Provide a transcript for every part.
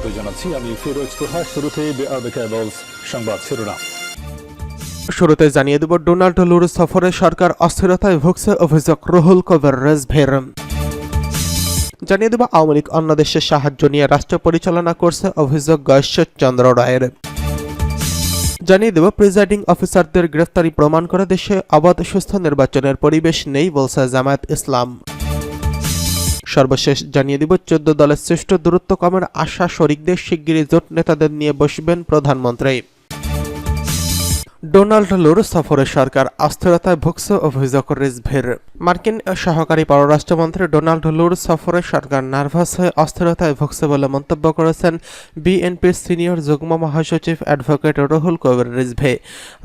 স্বাগত জানাচ্ছি। আমি ফিরোজ তোহা শুরুতে সংবাদ শিরোনাম। শুরুতে জানিয়ে দেব, ডোনাল্ড লুর সফরে সরকার অস্থিরতায় ভুগছে অভিযোগ রুহুল কবির রেজভের। জানিয়ে দেব, আওয়ামী লীগ অন্য দেশের সাহায্য নিয়ে রাষ্ট্র পরিচালনা করছে অভিযোগ গয়েশ্বর চন্দ্র রায়ের। জানিয়ে দেব, প্রিজাইডিং অফিসারদের গ্রেফতারি প্রমাণ করে দেশে অবাধ সুস্থ নির্বাচনের পরিবেশ নেই বলছে জামায়াত ইসলাম। সর্বশেষ জানিয়ে দিব, চোদ্দ দলের শ্রেষ্ঠ দূরত্ব কমের আশা শরিকদের শিগগিরই জোট নেতাদের নিয়ে বসবেন প্রধানমন্ত্রী। ডোনাল্ড লুর সফরে সরকার অস্থিরতায় ভুগছে অভিযোগ রিজভের। মার্কিন সহকারী পররাষ্ট্রমন্ত্রী ডোনাল্ড লুর সফরে সরকার নার্ভাস হয়ে অস্থিরতায় ভুগছে বলে মন্তব্য করেছেন বিএনপির সিনিয়র যুগ্ম মহাসচিব অ্যাডভোকেট রুহুল কবির রিজভে।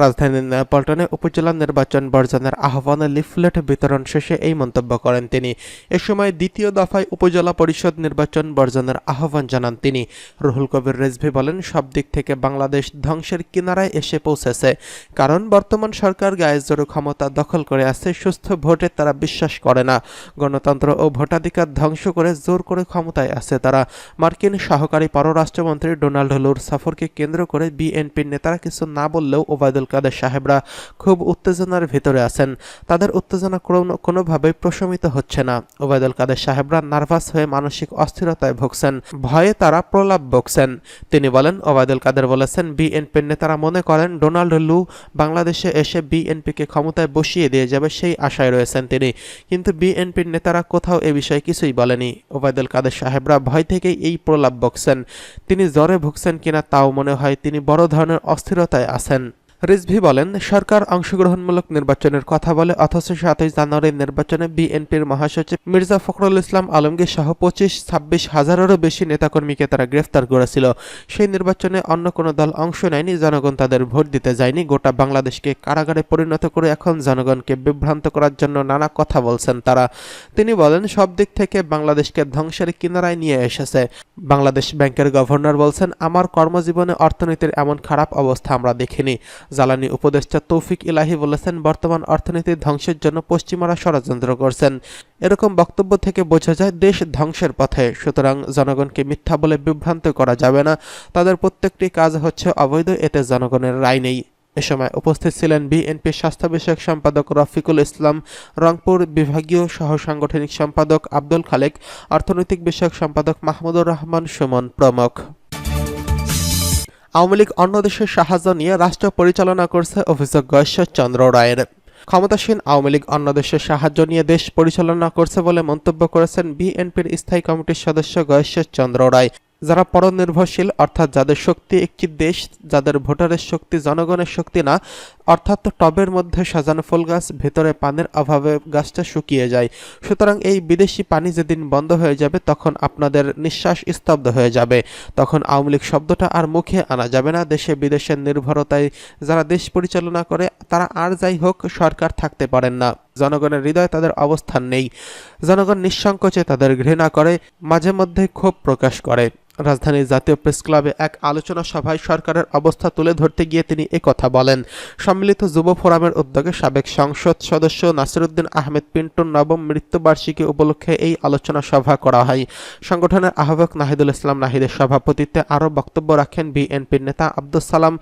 রাজধানীর নয়াপল্টনে উপজেলা নির্বাচন বর্জনের আহ্বানে লিফলেট বিতরণ শেষে এই মন্তব্য করেন তিনি। এ সময় দ্বিতীয় দফায় উপজেলা পরিষদ নির্বাচন বর্জনের আহ্বান জানান তিনি। রুহুল কবির রিজভি বলেন, সব দিক থেকে বাংলাদেশ ধ্বংসের কিনারায় এসে পৌঁছেছে। কারণ বর্তমান সরকার গায়ের জোরে ক্ষমতা দখল করে আছে সুস্থ ভোটে তারা বিশ্বাস করে না। গণতন্ত্র ও ভোটাধিকার ধ্বংস করে জোর করে ক্ষমতায় আছে তারা। মার্কিন সহকারী পররাষ্ট্রমন্ত্রী ডোনাল্ড লুর সফরকে কেন্দ্র করে বিএনপির নেতারা কিছু না বললেও ওবায়দুল কাদের সাহেবরা খুব উত্তেজনার ভিতরে আছেন। তাদের উত্তেজনা কোনো- কোনোভাবেই প্রশমিত হচ্ছে না। ওবায়দুল কাদের সাহেবরা নার্ভাস হয়ে মানসিক অস্থিরতায় ভুগছেন। ভয়ে তারা প্রলাপ বকছেন। তিনি বলেন, ওবায়দুল কাদের বলেছেন, বিএনপির নেতারা মনে করেন, ডোনাল্ড লু বাংলাদেশে এসে বিএনপিকে ক্ষমতায় বসিয়ে দিয়ে যাবে সেই আশায় রয়েছেন তিনি। কিন্তু বিএনপির নেতারা কোথাও এ বিষয়ে কিছুই বলেনি। ওবায়দুল কাদের সাহেবরা ভয় থেকেই এই প্রলাপ বকছেন। তিনি জ্বরে ভুগছেন কিনা তাও মনে হয় তিনি বড় ধরনের অস্থিরতায় আছেন। রিজভি বলেন, সরকার অংশগ্রহণমূলক নির্বাচনের কথা বলে অথচ সাতই জানুয়ারির নির্বাচনে বিএনপির মহাসচিব মির্জা ফখরুল ইসলাম আলমগীর সহ পঁচিশ, ছাব্বিশ হাজারেরও বেশি নেতাকর্মীকে তারা গ্রেফতার করেছিল। সেই নির্বাচনে অন্য কোনো দল অংশ নেয়নি, জনগণ তাদের ভোট দিতে যায়নি। গোটা বাংলাদেশকে কারাগারে পরিণত করে এখন জনগণকে বিভ্রান্ত করার জন্য নানা কথা বলছেন তারা। তিনি বলেন, সব দিক থেকে বাংলাদেশকে ধ্বংসের কিনারায় নিয়ে এসেছে। বাংলাদেশ ব্যাংকের গভর্নর বলছেন, আমার কর্মজীবনে অর্থনীতির এমন খারাপ অবস্থা আমরা দেখিনি। জ্বালানি উপদেষ্টা তৌফিক ইলাহি বলেছেন, বর্তমান অর্থনীতির ধ্বংসের জন্য পশ্চিমারা ষড়যন্ত্র করছেন। এরকম বক্তব্য থেকে বোঝা যায়, দেশ ধ্বংসের পথে। সুতরাং জনগণকে মিথ্যা বলে বিভ্রান্ত করা যাবে না। তাদের প্রত্যেকটি কাজ হচ্ছে অবৈধ, এতে জনগণের রায় নেই। এ সময় উপস্থিত ছিলেন বিএনপির স্বাস্থ্য বিষয়ক সম্পাদক রফিকুল ইসলাম, রংপুর বিভাগীয় সহ সাংগঠনিক সম্পাদক আব্দুল খালেক, অর্থনৈতিক বিষয়ক সম্পাদক মাহমুদুর রহমান সুমন প্রমুখ। আওয়ামী লীগ অন্য দেশের সাহায্য নিয়ে রাষ্ট্র পরিচালনা করছে অভিযোগ চন্দ্র রায়ের। ক্ষমতাসীন আওয়ামী লীগ অন্য দেশের সাহায্য নিয়ে দেশ পরিচালনা করছে বলে মন্তব্য করেছেন বিএনপির স্থায়ী কমিটির সদস্য চন্দ্র রায়। যারা পরনির্ভরশীল, অর্থাৎ যাদের শক্তি একটি দেশ, যাদের ভোটারের শক্তি জনগণের শক্তি না, অর্থাৎ টবের মধ্যে সাজানো ফুল গাছ, ভেতরে পানির অভাবে গাছটা শুকিয়ে যায়। সুতরাং এই বিদেশি পানি যেদিন বন্ধ হয়ে যাবে, তখন আপনাদের নিঃশ্বাস স্তব্ধ হয়ে যাবে। তখন আওয়ামী লীগ শব্দটা আর মুখে আনা যাবে না। দেশে বিদেশের নির্ভরতায় যারা দেশ পরিচালনা করে, তারা আর যাই হোক, সরকার থাকতে পারেন না। জনগণের হৃদয়ে তাদের অবস্থান নেই। জনগণ নিঃসংকোচে তাদের ঘৃণা করে, মাঝে মধ্যে ক্ষোভ প্রকাশ করে। রাজধানীর জাতীয় প্রেস ক্লাবে এক আলোচনা সভায় সরকারের অবস্থা তুলে ধরতে গিয়ে তিনি একথা বলেন। সম্মিলিত যুব ফোরামের উদ্যোগে সাবেক সংসদ সদস্য নাসিরুদ্দিন আহমেদ পিন্টুর নবম মৃত্যুবার্ষিকী উপলক্ষে এই আলোচনা সভা করা হয়। সংগঠনের আহ্বায়ক নাহিদুল ইসলাম নাহিদের সভাপতিত্বে আরও বক্তব্য রাখেন বিএনপির নেতা আব্দুল সালাম,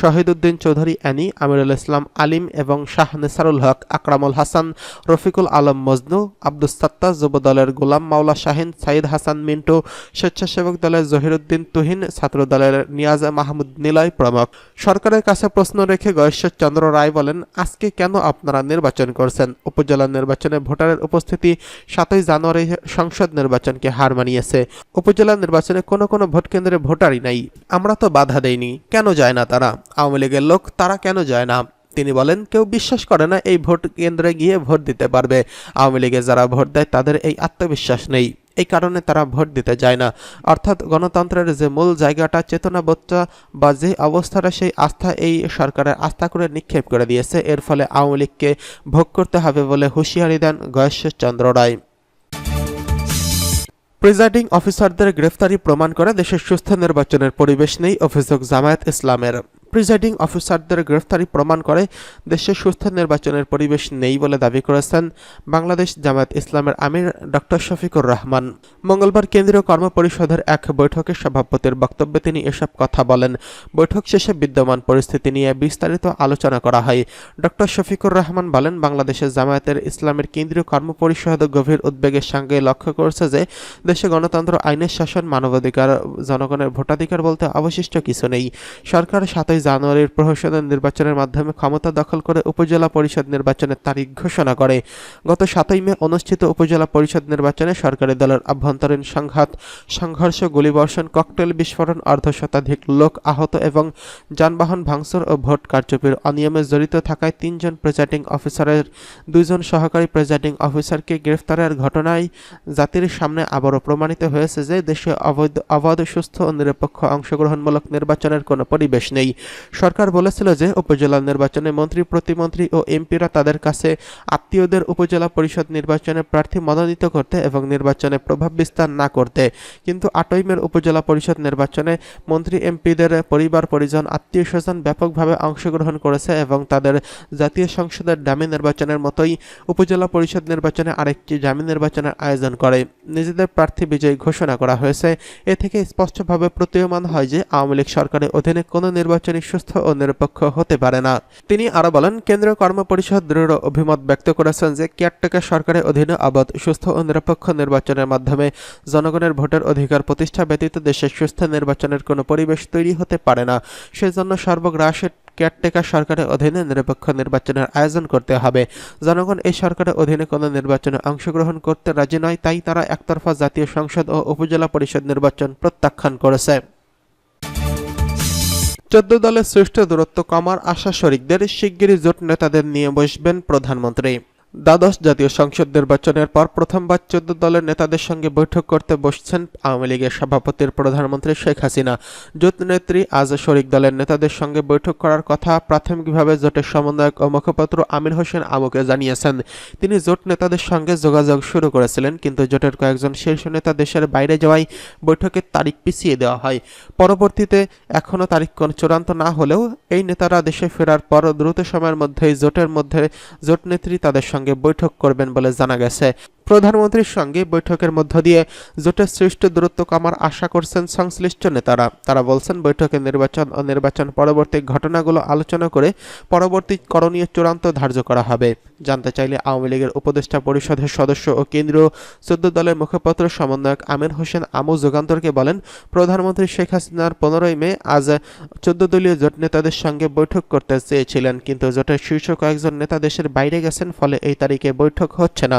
শহীদুদ্দিন চৌধুরী অ্যানি, আমিরুল ইসলাম আলিম এবং শাহ নেসারুল হক, আকরামুল হাসান, রফিকুল আলম মজনু, আব্দুস সাত্তা যুব দলের গোলাম মাওলা শাহিন, সাইদ হাসান মিন্টু, স্বেচ্ছাসেবক দলের জহিরুদ্দিন তুহিন ছাত্র দলের নিয়াজ মাহমুদ নিলয় প্রমুখ। সরকারের কাছে প্রশ্ন রেখে গয়েশ্বর চন্দ্র রায় বলেন, আজকে কেন আপনারা নির্বাচন করছেন? উপজেলা নির্বাচনে ভোটারের উপস্থিতি সাতই জানুয়ারি সংসদ নির্বাচনকে হার মানিয়েছে। উপজেলা নির্বাচনে কোনো কোনো ভোট কেন্দ্রে ভোটারই নাই। আমরা তো বাধা দেইনি। কেন যায় না তারা? আওয়ামী লীগের লোক, তারা কেন যায় না? তিনি বলেন, কেউ বিশ্বাস করে না এই ভোট কেন্দ্রে গিয়ে ভোট দিতে পারবে। আওয়ামী লীগে যারা ভোট দেয়, তাদের এই আত্মবিশ্বাস নেই। এই কারণে তারা ভোট দিতে যায় না। অর্থাৎ গণতন্ত্রের যে মূল জায়গাটা চেতনাবোধটা বা যে অবস্থাটা সেই আস্থা, এই সরকারের আস্থা করে নিক্ষেপ করে দিয়েছে। এর ফলে আওয়ামী লীগকে ভোগ করতে হবে বলে হুঁশিয়ারি দেন গয়েশ্বর চন্দ্র রায়। প্রিজাইডিং অফিসারদের গ্রেফতারি প্রমাণ করে দেশের সুস্থ নির্বাচনের পরিবেশ নেই অভিযোগ জামায়াত ইসলামের। প্রিজাইডিং অফিসারদের গ্রেফতারি প্রমাণ করে, দেশে সুস্থ নির্বাচনের পরিবেশ নেই বলে দাবি করেছেন বাংলাদেশ জামায়াত ইসলামের আমির ডক্টর শফিকুর রহমান। মঙ্গলবার কেন্দ্রীয় কর্মপরিষদের এক বৈঠকে সভাপতির বক্তব্যে তিনি এসব কথা বলেন। বৈঠক শেষে বিদ্যমান পরিস্থিতি নিয়ে বিস্তারিত আলোচনা করা হয়। ডক্টর শফিকুর রহমান বলেন, বাংলাদেশের জামায়াতের ইসলামের কেন্দ্রীয় কর্মপরিষদ গভীর উদ্বেগের সঙ্গে লক্ষ্য করছে যে, দেশে গণতন্ত্র, আইনের শাসন, মানবাধিকার, জনগণের ভোটাধিকার বলতে অবশিষ্ট কিছু নেই। সরকার সাতই জানুয়ারির প্রহসনের নির্বাচনের মাধ্যমে ক্ষমতা দখল করে উপজেলা পরিষদ নির্বাচনের তারিখ ঘোষণা করে। গত সাতই মে অনুষ্ঠিত উপজেলা পরিষদ নির্বাচনে সরকারি দলের আভ্যন্তরীণ সংঘাত, সংঘর্ষ, গুলিবর্ষণ, ককটেল বিস্ফোরণ, অর্ধশতাধিক লোক আহত এবং যানবাহন ভাঙচুর ও ভোট কারচুপির অনিয়মে জড়িত থাকায় তিনজন প্রেজাইডিং অফিসারের দুইজন সহকারী প্রেজাইডিং অফিসারকে গ্রেফতারের ঘটনায় জাতির সামনে আবারও প্রমাণিত হয়েছে যে দেশে অবৈধ, অবাধ, সুস্থ ও নিরপেক্ষ অংশগ্রহণমূলক নির্বাচনের কোনো পরিবেশ নেই। সরকার বলেছিল যে উপজেলা নির্বাচনে মন্ত্রী, প্রতিমন্ত্রী ও এমপিরা তাদের কাছে আত্মীয়দের উপজেলা পরিষদ নির্বাচনে প্রার্থী মনোনীত করতে এবং নির্বাচনে প্রভাব বিস্তার না করতে। কিন্তু আটই মের উপজেলা পরিষদ নির্বাচনে মন্ত্রী, এমপিদের পরিবার, পরিজন, আত্মীয় স্বজন ব্যাপকভাবে অংশগ্রহণ করেছে এবং তাদের জাতীয় সংসদের ডামি নির্বাচনের মতোই উপজেলা পরিষদ নির্বাচনে আরেকটি জামি নির্বাচনের আয়োজন করে। নিজেদের প্রার্থী বিজয়ী ঘোষণা করা হয়েছে। এ থেকে স্পষ্টভাবে প্রতীয়মান হয় যে আওয়ামী লীগ সরকারের অধীনে কোনো নির্বাচনই সুস্থ ও নিরপেক্ষ হতে পারে না। তিনি আরও বলেন, কেন্দ্রীয় কর্মপরিষদ দৃঢ় অভিমত ব্যক্ত করেছেন যে কেয়ারটেকার সরকারের অধীনে অবাধ সুস্থ ও নিরপেক্ষ নির্বাচনের মাধ্যমে জনগণের ভোটের অধিকার প্রতিষ্ঠা ব্যতীত দেশে সুস্থ নির্বাচনের কোনো পরিবেশ তৈরি হতে পারে না। সেজন্য সর্বগ্রাসে কেয়ারটেকার সরকারের অধীনে নিরপেক্ষ নির্বাচনের আয়োজন করতে হবে। জনগণ এই সরকারের অধীনে কোনো নির্বাচনে অংশগ্রহণ করতে রাজি নয়, তাই তারা একতরফা জাতীয় সংসদ ও উপজেলা পরিষদ নির্বাচন প্রত্যাখ্যান করেছে। চোদ্দ দলের শ্রেষ্ঠ দূরত্ব কমার আশা শরিকদের শিগগিরই জোট নেতাদের নিয়ে বসবেন প্রধানমন্ত্রী। দ্বাদশ জাতীয় সংসদ নির্বাচনের পর প্রথমবার চোদ্দ দলের নেতাদের সঙ্গে বৈঠক করতে বসছেন আওয়ামী লীগের সভাপতির প্রধানমন্ত্রী শেখ হাসিনা। জোট নেত্রী আজ শরিক দলের নেতাদের সঙ্গে বৈঠক করার কথা প্রাথমিকভাবে জোটের সমন্বয়ক ও মুখপাত্র আমির হোসেন আমুকে জানিয়েছেন। তিনি জোট নেতাদের সঙ্গে যোগাযোগ শুরু করেছিলেন, কিন্তু জোটের কয়েকজন শীর্ষ নেতা দেশের বাইরে যাওয়ায় বৈঠকের তারিখ পিছিয়ে দেওয়া হয়। পরবর্তীতে এখনও তারিখ চূড়ান্ত না হলেও এই নেতারা দেশে ফেরার পর দ্রুত সময়ের মধ্যেই জোটের মধ্যে জোট নেত্রী তাদের সঙ্গে বৈঠক করবেন বলে জানা গেছে। প্রধানমন্ত্রীর সঙ্গে বৈঠকের মধ্য দিয়ে জোটের সৃষ্ট দূরত্ব কমার আশা করছেন সংশ্লিষ্ট নেতারা। তারা বলছেন, বৈঠকে নির্বাচন ও নির্বাচন পরবর্তী ঘটনাগুলো আলোচনা করে পরবর্তী করণীয় চূড়ান্ত ধার্য করা হবে। জানতে চাইলে আওয়ামী লীগের উপদেষ্টা পরিষদের সদস্য ও কেন্দ্রীয় চোদ্দ দলের মুখপাত্র সমন্বয়ক আমির হোসেন আমু যুগান্তরকে বলেন, প্রধানমন্ত্রী শেখ হাসিনার পনেরোই মে আজ চোদ্দ দলীয় জোট নেতাদের সঙ্গে বৈঠক করতে চেয়েছিলেন, কিন্তু জোটের শীর্ষ কয়েকজন নেতা দেশের বাইরে গেছেন, ফলে এই তারিখে বৈঠক হচ্ছে না।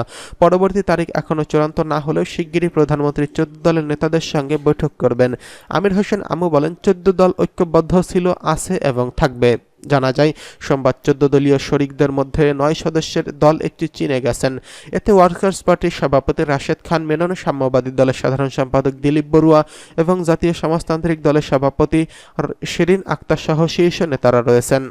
পরবর্তী তারিখ এখনও চূড়ান্ত না হলেও শিগগিরই প্রধানমন্ত্রী চোদ্দ দলের নেতাদের সঙ্গে বৈঠক করবেন। আমির হোসেন আমু বলেন, চোদ্দ দল ঐক্যবদ্ধ ছিল, আছে এবং থাকবে। জানা যায়, সোমবার চোদ্দ দলীয় শরিকদের মধ্যে নয় সদস্যের দল একটি চীনে গেছেন। এতে ওয়ার্কার্স পার্টির সভাপতি রাশেদ খান মেনন, সাম্যবাদী দলের সাধারণ সম্পাদক দিলীপ বড়ুয়া এবং জাতীয় সমাজতান্ত্রিক দলের সভাপতি শিরিন আক্তার সহ শীর্ষ নেতারা রয়েছেন।